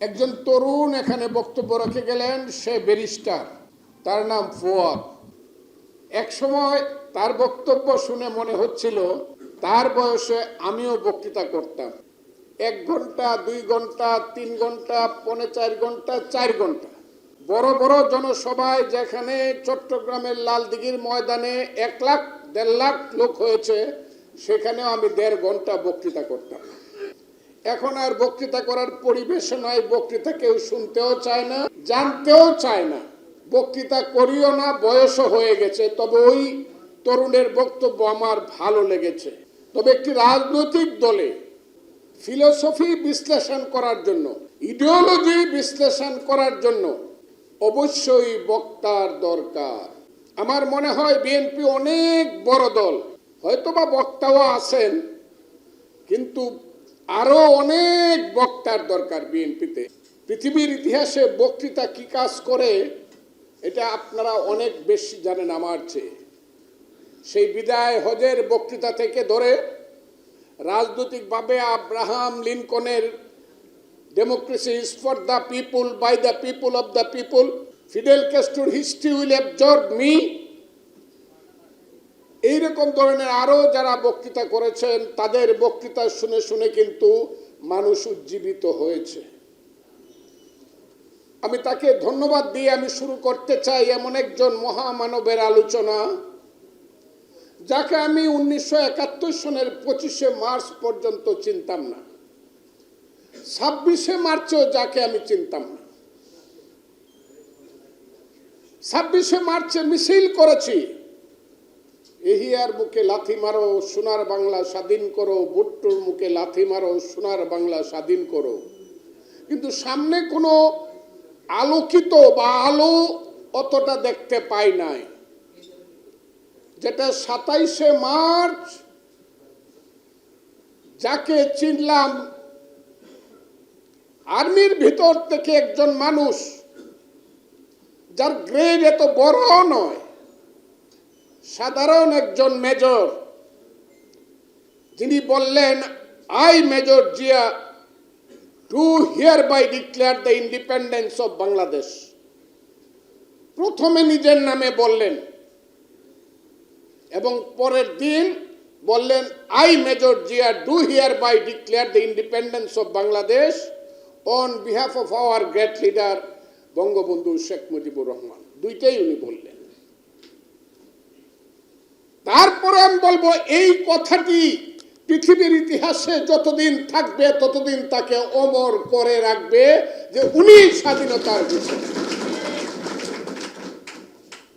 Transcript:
একজন তরুণ এখানে বক্তব্য রেখে গেলেন, সে ব্যারিস্টার। তার নাম ফুয়াদ। এক সময় তার বক্তব্য শুনে মনে হচ্ছিল, তার বয়সে আমিও বক্তৃতা করতাম। এক ঘণ্টা, দুই ঘণ্টা, তিন ঘণ্টা, পৌনে চার ঘণ্টা চার ঘণ্টা। বড় বড় জনসভায় যেখানে চট্টগ্রামের লালদিঘির ময়দানে এক লাখ, দেড় লাখ লোক হয়েছে, সেখানেও আমি দেড় ঘণ্টা বক্তৃতা করতাম। এখন আর বক্তৃতা করার পরিবেশ নয়, বক্তৃতা কেউ শুনতেও চায় না, জানতেও চায় না। বক্তৃতা করিও না, বয়সও হয়ে গেছে, তবে ওই তরুণের বক্তব্য আমার ভালো লেগেছে। তবে একটি রাজনৈতিক দলে ফিলোসফি বিশ্লেষণ করার জন্য, ইডিওলজি বিশ্লেষণ করার জন্য অবশ্যই বক্তার দরকার। আমার মনে হয় বিএনপি অনেক বড় দল, হয়তোবা বক্তাও আছেন, কিন্তু আরও অনেক বক্তার দরকার বিএনপিতে। পৃথিবীর ইতিহাসে বক্তৃতা কি কাজ করে, এটা আপনারা অনেক বেশি জানেন আমার চেয়ে। সেই বিদায় হজের বক্তৃতা থেকে ধরে রাজনৈতিকভাবে Abraham লিনকনের democracy is for the people, by the people of the people, Fidel ক্যাস্ট্রোর history will absorb me এইরকম ধরনের আরও যারা বক্তৃতা করেছেন, তাদের বক্তৃতা শুনে শুনে কিন্তু মানুষ উজ্জীবিত হয়েছে। আমি তাকে ধন্যবাদ দিয়ে আমি শুরু করতে চাই এমন একজন মহামানবের আলোচনা, যাকে আমি উনিশশো একাত্তর সনের পঁচিশে মার্চ পর্যন্ত চিনতাম না। ছাব্বিশে মার্চেও যাকে আমি চিনতাম না। ছাব্বিশে মার্চে মিছিল করেছি। এহিয়ার মুখে লাথি মারো, সোনার বাংলা স্বাধীন করো বুট্টুর মুখে লাথি মারো, সোনার বাংলা স্বাধীন করো। কিন্তু সামনে কোনো আলোকিত বা আলো অতটা দেখতে পাই নাই। যেটা সাতাইশে মার্চ যাকে চিনলাম, আর্মির ভিতর থেকে একজন মানুষ, যার গ্রেড এত বড় নয় সাধারণ একজন মেজর। যিনি বললেন I major Zia to hereby declare the independence of Bangladesh প্রথমে নিজের নামে বললেন এবং পরের দিন বললেন I major Zia do hereby declare the independence of Bangladesh on behalf of our great leader Bangabandhu Sheikh Mujibur Rahman. দুইটাই উনি বললেন। তারপরে আমি বলব, এই কথাটি পৃথিবীর ইতিহাসে যতদিন থাকবে, ততদিন তাকে অমর করে রাখবে যে উনি স্বাধীনতার ঘোষণা